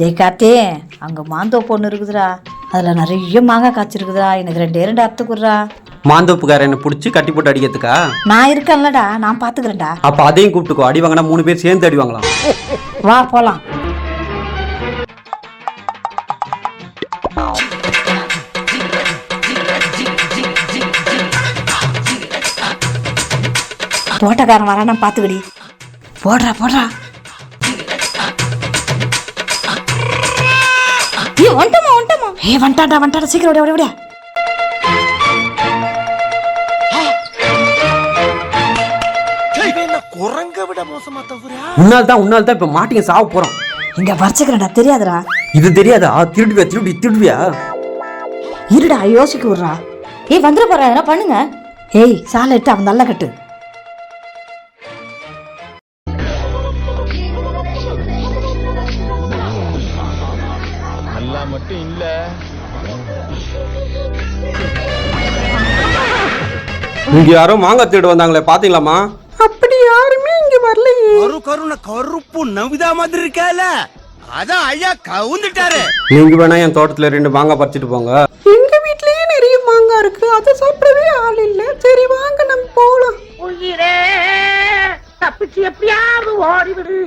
டேய் காத்தே அங்கே மாந்தோப்பு ஒன்று இருக்குதுடா. அதில் நிறைய மாங்காய் காய்ச்சிருக்குதுடா. எனக்கு ரெண்டே ரெண்டு அறுத்துக்குறா மாந்தோப்புக்கார என்ன பிடிச்சி கட்டி போட்டு அடிக்கிறதுக்கா? நான் இருக்கேன்லடா நான் பார்த்துக்கிறேன்டா அப்ப அதையும் கூப்பிட்டுக்கோ அடி வாங்கினா மூணு பேர் சேர்ந்து அடி வாங்கலாம். வா போகலாம் தோட்டக்காரன் வரானா பார்த்துக்கடி போடுறா போடுறா. வந்துட்டமா வந்துட்டமா ஏ வந்துட்டாடா வந்துட்டாடா சீக்கிரம் ஓடியா ஓடியா ஓடியா உன்னால் தான் உன்னால் தான் இப்ப மாட்டிங்க சாவ போறோம். இங்க தெரியாதுடா. இது தெரியாதா? திருடுவியா திருடி திருடுவியா? இருடா யோசிக்க விட்றா. ஏய் வந்துட போறா என்ன பண்ணுங்க. ஏய் சாலை இட்டு அவன் நல்ல கட்டு. நல்லா மட்டும் இல்ல. இங்க யாரோ மாங்காய் திருடு வந்தாங்களே பாத்தீங்களாமா அப்படி யாருமே இங்க வரலையே. கரு கருண கருப்பு நவிதா மாதிரி இருக்கால. அதான் ஐயா கவுந்துட்டாரு. நீங்க வேணா என் தோட்டத்துல ரெண்டு மாங்காய் பறிச்சிட்டு போங்க. எங்க வீட்லயே நிறைய மாங்காய் இருக்கு. அதை சாப்பிடவே ஆள் இல்ல. சரி வாங்க நம்ம போலாம். உயிரே தப்பிச்சு எப்படியாவது ஓடிவிடு.